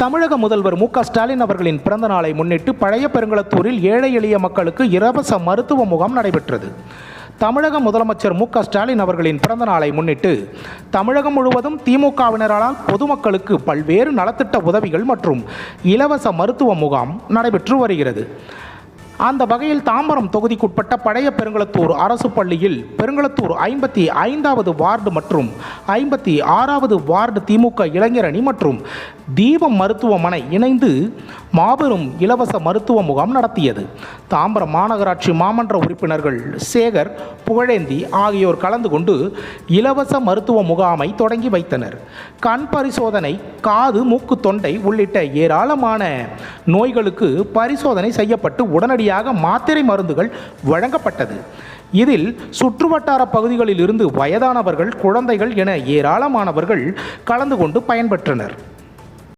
தமிழக முதல்வர் மு ஸ்டாலின் அவர்களின் பிறந்த நாளை முன்னிட்டு பழைய பெருங்களத்தூரில் ஏழை எளிய மக்களுக்கு இலவச மருத்துவ முகாம் நடைபெற்றது. தமிழக முதலமைச்சர் மு ஸ்டாலின் அவர்களின் பிறந்த நாளை முன்னிட்டு தமிழகம் முழுவதும் திமுகவினரால் பொதுமக்களுக்கு பல்வேறு நலத்திட்ட உதவிகள் மற்றும் இலவச மருத்துவ முகாம் நடைபெற்று வருகிறது. அந்த வகையில் தாம்பரம் தொகுதிக்குட்பட்ட பழைய பெருங்களத்தூர் அரசு பள்ளியில் பெருங்களத்தூர் ஐம்பத்தி ஐந்தாவது வார்டு மற்றும் ஐம்பத்தி ஆறாவது வார்டு திமுக இளைஞரணி மற்றும் தீபம் மருத்துவமனை இணைந்து மாபெரும் இலவச மருத்துவ முகாம் நடத்தியது. தாம்பரம் மாநகராட்சி மாமன்ற உறுப்பினர்கள் சேகர் புகழேந்தி ஆகியோர் கலந்து கொண்டு இலவச மருத்துவ முகாமை தொடங்கி வைத்தனர். கண் பரிசோதனை காது மூக்கு தொண்டை உள்ளிட்ட ஏராளமான நோய்களுக்கு பரிசோதனை செய்யப்பட்டு உடனடியாக மாத்திரை மருந்துகள் வழங்கப்பட்டது. இதில் சுற்றுவட்டார பகுதிகளில் இருந்து வயதானவர்கள் குழந்தைகள் என ஏராளமானவர்கள் கலந்து கொண்டு பயன்பெற்றனர்.